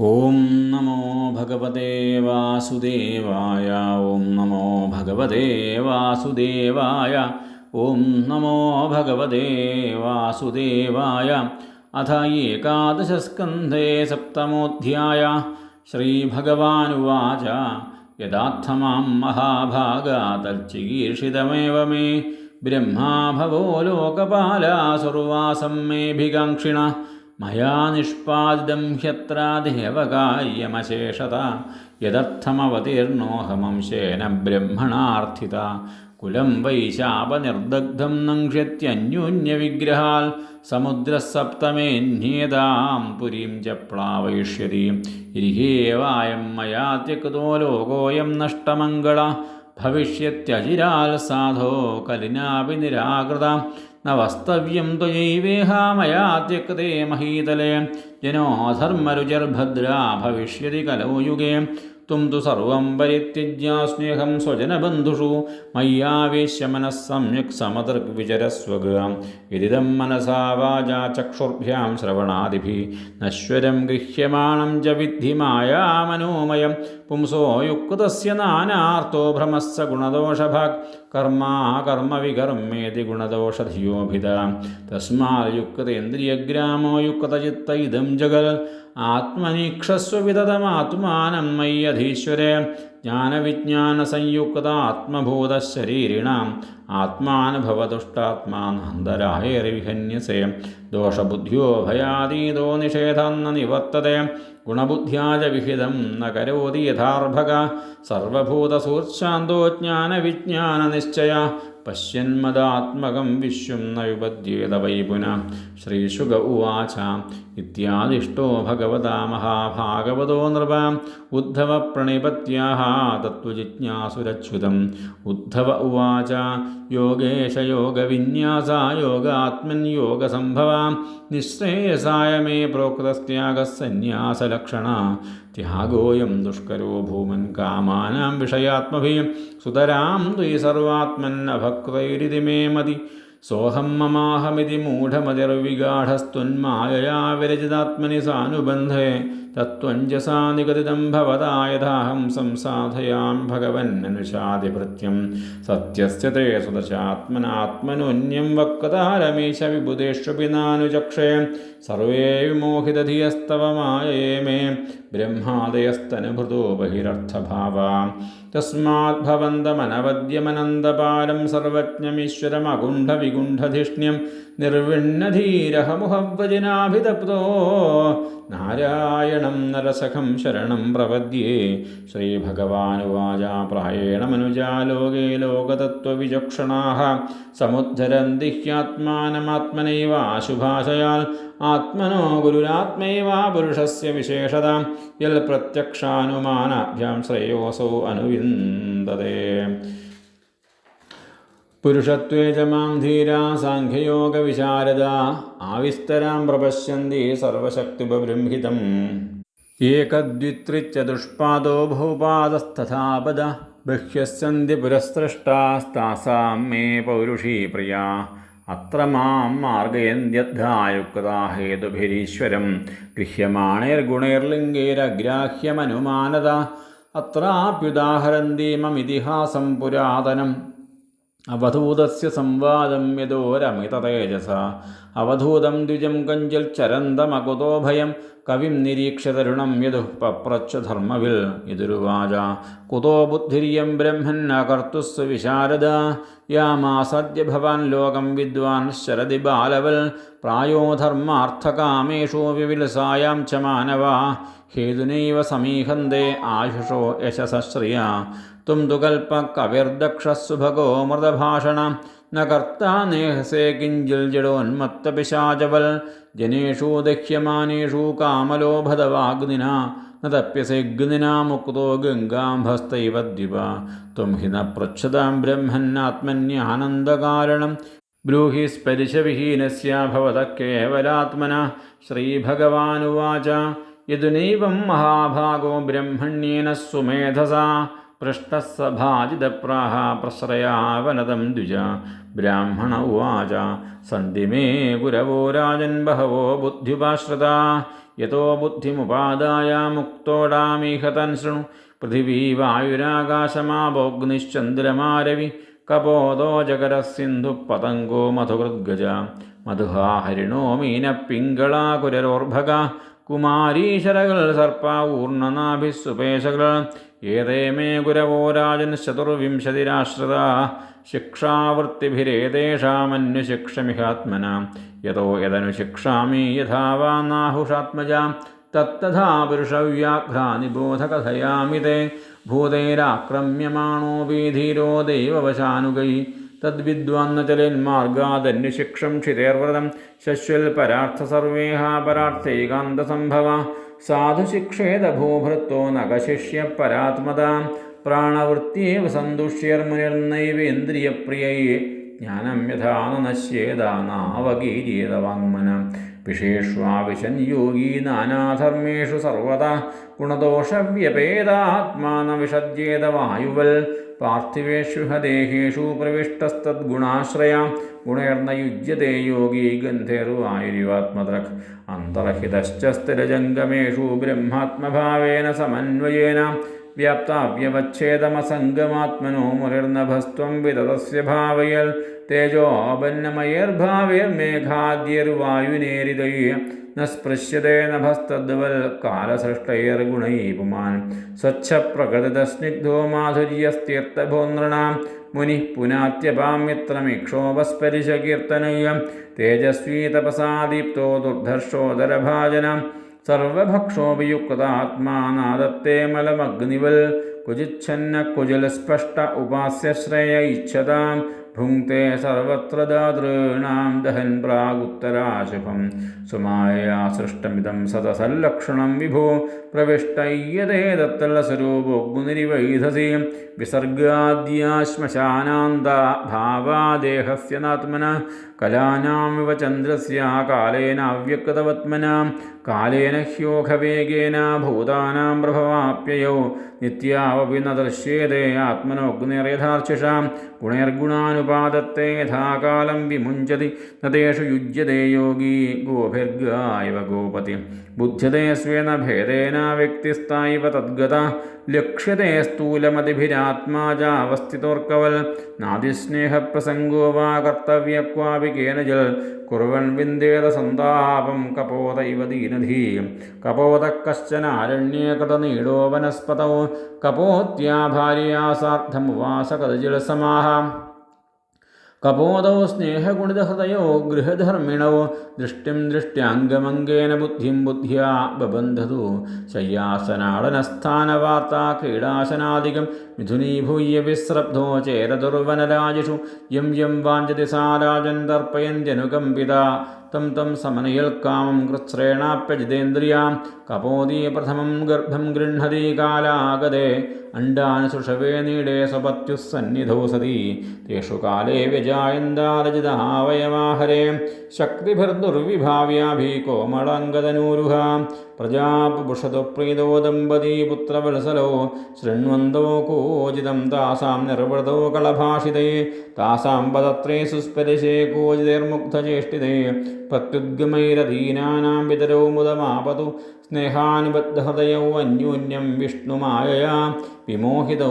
ഓം നമോ ഭഗവതേ വാസുദേവായ ഓം നമോ ഭഗവതേ വാസുദേവായ ഓം നമോ ഭഗവതേ വാസുദേവായ. അഥ ഏകാദശസ്കന്ധേ സപ്തമോധ്യായ. ശ്രീഭഗവാനുവാച യഥാർത്ഥമാം മഹാഭാഗാ തൽച്ചികീർഷിതമേവ മേ. ബ്രഹ്മാഭവോ ലോകപാലാ സർവാസം മേഭികാംക്ഷിണ മയാ നിഷ്പാദിതം ഹ്യത്ര ദേവകാര്യമശേഷത യദർത്ഥമവതീർണോഹമംശേന ബ്രഹ്മണാർത്ഥിത. കുലം വൈശാപനിർദഗ്ധം നങ്ഷ്യത്യന്യോന്യവിഗ്രഹാൽ സമുദ്രസപ്തമേന്യേതാം പുരീം ച പ്ലാവയിഷ്യതി ഇരിഹേവായം മയാ ത്യക്തോ ലോകോയം നഷ്ടമംഗള. ഭവിഷ്യത്യജിരാൽ സാധോ കലിനാപി നിരാകൃത ന വസ്തവ്യം ത്വയൈവേഹാമയാ ത്യക്തേ മഹീതലേ. ജനോധർമ്മരുചർഭദ്രാ ഭവിഷ്യതി കലോ യുഗേ. ത്വം തു സർവം പരിത്യജ്യ സ്നേഹം സ്വജനബന്ധുഷു. മയ്യാവേശ്യ മനഃ സമ്യക് സമദൃഗ്വിചരസ്വഗ യതിദം മനസാ വാചാ ചക്ഷുർഭ്യാം ശ്രവണാദിഭി. നശ്വരം ഗൃഹ്യമാണം ച വിദ്ധി മായാമനോമയം. പുംസോ യുക്തസ്യ നാനാർത്ഥോ ഭ്രമസ്സ ഗുണദോഷഭാഗ് കർമാ കർമ്മവികർമ്മേതി ഗുണദോഷധിയോഭിത തസ്മായുക്തേന്ദ്രിയഗ്രാമോ യുക്തചിത്ത ഇതം ജഗൽ. ആത്മനീക്ഷസ്വ വിതതമാത്മാനം മയ്യധീശ്വരെ. ജ്ഞാനവിജ്ഞാനസംയുക്ത ആത്മഭൂതശരീരിണാം ആത്മാനുഭവതുഷ്ടാത്മാനന്തരായരിവിഹന്യസേ ദോഷബുദ്ധ്യോ ഭയാതീതോ നിഷേധാന്ന നിവർത്തതേ. ഗുണബുദ്ധ്യാ ച വിഹിതം ന കരോതി യഥാർഭക. സർവഭൂതസൂർശാന്തോ ജ്ഞാനവിജ്ഞാനനിശ്ചയ. പശ്യന്മദാത്മകം വിശ്വം ന വിപദ്യേത വൈ പുനഃ. ശ്രീശുക ഉവാച. ഇത്യാദിഷ്ടോ ഭഗവതാ മഹാഭാഗവതോ നൃപ. ഉദ്ധവ പ്രണിപത്യാഹ തത്വജിജ്ഞാസുരച്യുതം ഉദ്ധവ ഉവാച. യോഗേശ യോഗവിന്യാസ യോഗാത്മൻ യോഗസംഭവ. നിശ്രേയസായ മേ പ്രോക്തസ്ത്യാഗസന്യാസലക്ഷണ. त्यागोऽयं दुष्करो भूमन् कामानां विषयात्मभिः सुतरां त्वयि सर्वात्मन्नभक्तैरिति मे मति सोऽहं ममाहमिति मूढमतिर्विगाढस्त्वन्मायया विरचितात्मनि सानुबन्धे तत्त्वञ्जसा निगदितं भवता यथाहं संसाधयां भगवन्ननुषादिभृत्यं सत्यस्य ते सुदशात्मनात्मनोन्यं वक्ता रमेश विबुधेष्वपि नानुचक्षे सर्वे विमोहितधियस्तव माये मे ബ്രഹ്മാദയസ്തനുഭൃതോ ബഹിരർത്ഥഭാവ തസ്മാത് ഭവന്തമനവദ്യമനന്തപാലം സർവജ്ഞമീശ്വരമകുണ്ഠവികുണ്ഠധിഷ്ണ്യം നിർവിണ്ണധീരഹമുഹവ്വജനാഭിതപ്തോ നാരായണം നരസഖം ശരണം പ്രപദ്യേ ശ്രീഭഗവാനുവാച പ്രായേണ മനുജാ ലോകേ ലോകതത്വവിചക്ഷണാ സമുദ്ധരന്തി ഹ്യാത്മാനമാത്മനൈവ ആശുഭാഷയാൽ ആത്മനോ ഗുരുരാത്മൈവാ പുരുഷസ്യ വിശേഷത. യൽ പ്രത്യക്ഷാനുമാനാഭ്യാം ശ്രേയോസോ അനുവിന്ദതേ പുരുഷത്വേജമാം ധീരാ സാഖ്യയോഗവിശാരദ. ആവിസ്തരാം പ്രപശ്യന്തി സർവശക്തിപബൃംഹിതം. ഏകദ്വിത്രിച്ചതുഷ്പാദോ ഭൂപാദസ്തഥാപദ ബഹ്യസന്ധി പുരസ്രഷ്ടാസ്താസാം മേ പൗരുഷീ പ്രിയാ. അത്ര മാം മാർഗയന്ത്യദ്ധായുക്താ ഹേതുഭിരീശ്വരം ഗൃഹ്യമാണൈർഗുണൈർലിംഗൈരഗ്രാഹ്യമനുമാനത. അത്രാപ്യുദാഹരന്തി മമിതിഹാസം പുരാതനം. അവധൂതസ്യ സംവാദം യദോരമിതതേജസ അവധൂതം ദ്വിജം കഞ്ചൽ ചരന്തമകുതോഭയം കവിം നിരീക്ഷ്യ തരുണം യദു പപ്രച്ഛ ധർമ്മവിൽ യദുരുവാച. കുതോ ബുദ്ധിരിയം ബ്രഹ്മന്നകർത്തുസ് വിശാരദ. യാമാസദ്യ ഭവാൻ ലോകം വിദ്വാൻ ശരതി ബാലവൽ. പ്രായോ ധർമാർത്ഥകാമേഷു വിവിലസായാം ച മാനവ. ഹേതുനൈവ സമീഹന്തേ ആയുഷോ യശസശ്രിയ. തും തു കൽപ്പകവിർദക്ഷസുഭഗോ മൃതഭാഷണ ന കർത്താ നേഹസേ കിഞ്ചിൽ ജഡോന്മത്തപിശാചവൽ ജനേഷു ദഹ്യമാനേഷു കാമലോഭതവാഗ്നിന ന തപ്യസേഗ്നിനാ മുക്തോ ഗംഗാംഭസ്തൈവ ദ്വിപ ത്വം ഹി ന പൃച്ഛതാം ബ്രഹ്മന്നാത്മന്യാനന്ദകാരണം ബ്രൂഹി സ്പരിശവിഹീനസ്യാഭവത കേവലാത്മന ശ്രീഭഗവാനുവാച യദുനൈവം മഹാഭാഗോ ബ്രഹ്മണ്യേന സുമേധസാ പൃഷ്ടസഭാജിതപ്രാഹ പ്രശ്രയാവനതം ദ്വിജ. ബ്രാഹ്മണ ഉവാച. സന്ധി മേ ഗുരവോ രാജൻ ബഹവോ ബുദ്ധ്യുപാശ്രിത യതോ ബുദ്ധിമുപാദായ മുക്തോടാമീഹ തൻ ശൃണു. പൃഥിവീ വായുരാകാശമാഭോഗ്നിശ്ചന്ദ്രമാരവി. ജഗര സിന്ധു പതംഗോ മധുഹൃദ്ഗജ. മധുഹാ ഹരിണോ മീന പിങ്കളാ കുരരോർഭക. കുമാരീശരകൾ സർപ്പ ഊർണനാഭിസുപേശകൾ. ഏതേ മേ ഗുരവോ രാജൻ ചതുർവിംശതിരാശ്രിത? ശിക്ഷാവൃത്തിഭിരേതേഷാമന്യുശിക്ഷമിഹാത്മന യതോ യതനു ശിക്ഷാമി യഥാവാ നാഹുഷാത്മജാം തത്തഥാ പുരുഷവ്യാഘ്രാനിബോധകഥയാമി തേ ഭൂതൈരാക്രമ്യമാണോऽപി ധീരോ ദൈവവശാനുഗൈ. തദ്വിദ്വാന്നചലേന്മാർഗാദന്യശിക്ഷം ക്ഷിതേർവ്രതം ശശ്വൽ പരാർത്ഥ സർവേഹ പരാർത്ഥൈകാന്തസംഭവ സാധുശിക്ഷേത ഭൂഭൃത്തോ നഖശിഷ്യ പരാത്മത പ്രാണവൃത്തിയേവ സന്തുഷ്യർമുനിർനൈവേന്ദ്രിയപ്രിയൈ ജ്ഞാനം യഥാ ന നശ്യേതാനാവകീര്യേത വാങ്മനം. വിഷേഷ്വാവിശൻ യോഗീ നാനാധർമ്മേഷു സർവത ഗുണദോഷവ്യപേതാത്മാന വായുവൽ പാർത്ഥിവേഷു ദേഹേഷു പ്രവിഷ്ടസ്തദ്ഗുണാശ്രയ ഗുണേർന്ന യുജ്യത്തെ യോഗീ ഗന്ധേർവായുരിവാത്മദ്രക് അന്തർഹിതശ്ച സ്ഥിരജംഗമേഷു ബ്രഹ്മാത്മഭാവേന സമന്വയേന വ്യാപ്താവ്യവച്ഛേദമസംഗമാത്മനോ മുനിർനഭസ്ത്വം വിതതസ്യ ഭാവയൽ തേജോപന്നമയർഭാവേർമേഘാദ്യർവായുനേരിതൈ ന സ്പൃശ്യത്തെ നഭസ്തദ്വൽ കാലസൃഷ്ടൈർഗുണൈ പുമാൻ സ്വച്ഛപ്രകൃതിസ്നിഗ്ധോ മാധുര്യസ്തീർത്ഥഭോനൃണാം മുനി പുനാത്യപാമിത്രമിക്ഷോഭസ്പരിശകീർത്തനയ്യം തേജസ്വീ തപസാദീപ്തോ ദുർധർഷോദരഭാജനം. സർവഭക്ഷോപയുക്താത്മാനാദത്തെ മലമഗ്നിവൽ. ക്വചിച്ഛന്ന കുജലസ്പഷ്ട ഉപാസ്യശ്രയ ഇച്ഛതാം. ഭുങ്ക്തെ സർവത്ര ദാതॄണാം ദഹൻ പ്രാഗുത്തരാശുഭം. സുമായ സൃഷ്ടമിതം സതസല്ലക്ഷണം വിഭോ പ്രവിഷ്ടയ്യതേ ദത്തല്ലസ്വരൂപോഗ്നിരിവൈധസി. വിസർഗാദ്യാശ്മശാനാന്ത ഭാവാദേഹസ്യ നാത്മന. കലാനാമിവ ചന്ദ്രസ്യ കാലേനാവ്യക്തവത്മന. കാലേന ഹ്യോഘവേഗേന ഭൂതാനാം പ്രഭവാപ്യയോ. നിത്യാവപി ന ദൃശ്യേതേ ആത്മനോഗ്നിർയഥാർച്ചിഷാം ഗുണൈർഗുണാനുപാദത്തെ യഥാകാലം വിമുഞ്ചതി നദേഷു യുജ്യതേ യോഗി ഗോഭിർഗായവ ഗോപതി. ബുദ്ധ്യതേ സ്വേന ഭേദേന വ്യക്തിസ്ഥായിവ തദ്ഗത ലക്ഷ്യത്തെ സ്ഥൂലമതിഭിരാത്മാജാവസ്ഥിതോർക്കവൽ. നാദിസ്നേഹപ്രസംഗോ വാ കർത്തവ്യക്വാപി കേനജൽ കുർവൻ വിന്ദേത സന്താപം കപോത ഇവ ദീനധീ. കപോത കശ്ചന അരണ്യേ നീടോ വനസ്പതൗ. കപോത്യാ ഭാര്യാ സാർദ്ധമുവാസ കഥജിലസമാഹ കപോതോ സ്നേഹഗുണിതഹൃദയോ ഗൃഹധർമ്മിണോ ദൃഷ്ടിം ദൃഷ്ട്യാംഗമംഗേന ബുദ്ധിം ബുദ്ധ്യാ ബബന്ധതു ശയ്യാസനാടനസ്ഥാനവാർത്ത ക്രീഡാശനാദികം മിഥുനീഭൂയ വിസ്രബ്ധോ ചേരദുർവനരാജിഷു യം യം വാഞ്ചതി സാ രാജൻ തർപ്പയന്ത്യനുകമ്പിത തം തം സമനയൽ കാമം കൃത്സ്രേണാപ്യജിതേന്ദ്രിയാം. കപോദീ പ്രഥമം ഗർഭം ഗൃഹതി കാലാഗതേ. അണ്ടാന് സുഷവേ നീടേ സ്വപത്യുസന്നിധോ സതി. തേഷു കാലേ വ്യജായന്താരചിതാവയവാഹരേ ശക്തിഭിർദുർവിഭാവ്യാഭി കോമളാംഗതനൂരുഹ. പ്രജാപുഷതു പ്രീതോ ദമ്പതി പുത്രവത്സലോ ശൃണ്വന്തോ കോചിതം താസാം നിർവൃതോ കളഭാഷിതേ. താസാം പദത്രേ സുസ്പരിശേ കോചിതൈർമുഗ്ധചേഷ്ടിതേ പ്രത്യുദ്ഗമൈരധീനാനാം പിതരോ മുദമാപതു സ്നേഹാനുബദ്ധഹൃദയൗ അന്യോന്യം വിഷ്ണുമായയാ. വിമോഹിതോ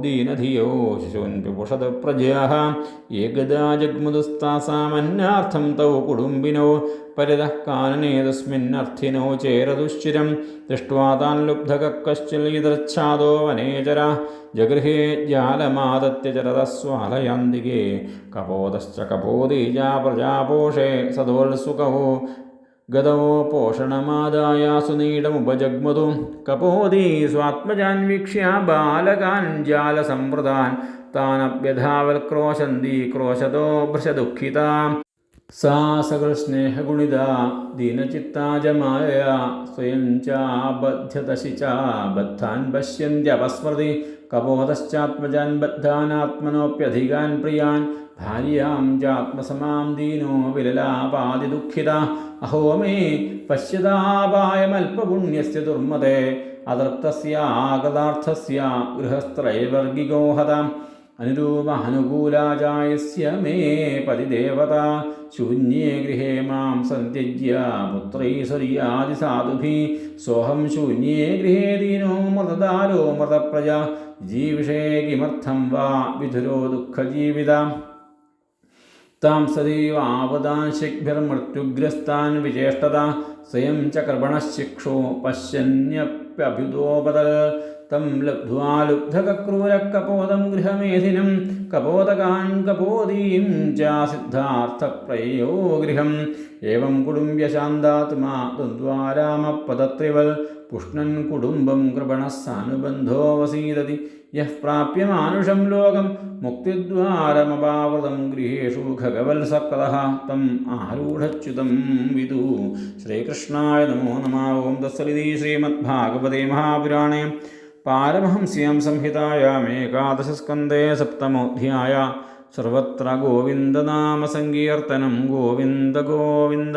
ദീനധിയോ ശിശൂൻ വിപുഷത പ്രജയാ ഏകദാ ജഗ്മുദുസ്താസാമന്നാർത്ഥം തൗ കുടുംബിനോ. പരിതഃ കാനനേ തസ്മിന്നർത്ഥിനോ ചേരദുശ്ചിരം. ദൃഷ്ട്വാ താൻ ലുബ്ധകശ്ചില്ലീതൃച്ഛാദോ വനേചര ജഗൃഹേ ജാലമാദത്യചരതസ്വാലയാന്തികേ കപോതശ്ച കപോദീജാ പ്രജാപോഷേ वल्सुकवो गदवो पोषणमादाय सुनीडमुपजग्मतु कपोदी स्वात्मजान्वीक्ष्य बालकान् जालसम्प्रदान् तानप्यधावल्क्रोशन्ती क्रोशतो भृशदुःखिता सा सकलस्नेहगुणिदा दीनचित्ता जमायया स्वयं चाबध्यतशि च बद्धान् पश्यन्त्यपस्मृति कपोतश्चात्मजान् बद्धानात्मनोऽप्यधिकान् प्रियान् ഭാര്യാം ചാത്മസമാം ദീനോ വിലലാപാതിദുഃഖിത അഹോ മേ പശ്യതാപായമൽപപുണ്യസ്യ ദുർമതേ അതൃപ്തസ്യാഗതാർത്ഥസ്യ ഗൃഹസ്ത്രൈവർഗികോ ഹതാം. അനുരൂപാനുകൂലാചായസ്യ മേ പതിദേവത. ശൂന്യേ ഗൃഹേ മാം സന്ത്യജ്യ പുത്രൈശ്വര്യാദിസാധുഭി സോഹം ശൂന്യേ ഗൃഹേ ദീനോ മൃതദാരോ മൃതപ്രജ. ജീവിഷേ കിമർത്ഥം വാ വിധുരോ ദുഃഖജീവിതാം. താം സദൈവാവതാൻ ശിഗ്ഭിർമൃത്യുഗ്രസ്താൻ വിജേഷ്ടത സ്വയം ച കർപ്പണശിക്ഷോ പശ്യന്യപ്യഭ്യുതോപതൽ തം ലബ്ധ്വാ ലുബ്ധക്രൂരക്കപോതം ഗൃഹമേധിനം കപോതകാൻ കപോതീം ച സിദ്ധാർത്ഥപ്രയോ ഗൃഹം ഏവം കുടുംബ്യശാന്താത്മാ ദ്വന്ദ്വാരാമപദത്രിവൽ പുഷ്ണൻ കുടുംബം കൃപണः സാനുബന്ധോ വസീദതി യഃ പ്രാപ്യ മാനുഷം ലോകം മുക്തിദ്വാരമപാവൃതം ഗൃഹേഷു ഖഗവത്സക്തഃ തം ആരൂഢച്യുതം വിദു ശ്രീകൃഷ്ണായ നമോ നമ ഓം തസ്സലിതി ശ്രീമദ്ഭാഗവതേ മഹാപുരാണേ പാരമഹംസ്യാം സംഹിതായാമേകാദശസ്കന്ധേ സപ്തമോധ്യായ. സർവത്ര ഗോവിന്ദനാമസങ്കീർത്തനം ഗോവിന്ദ ഗോവിന്ദ.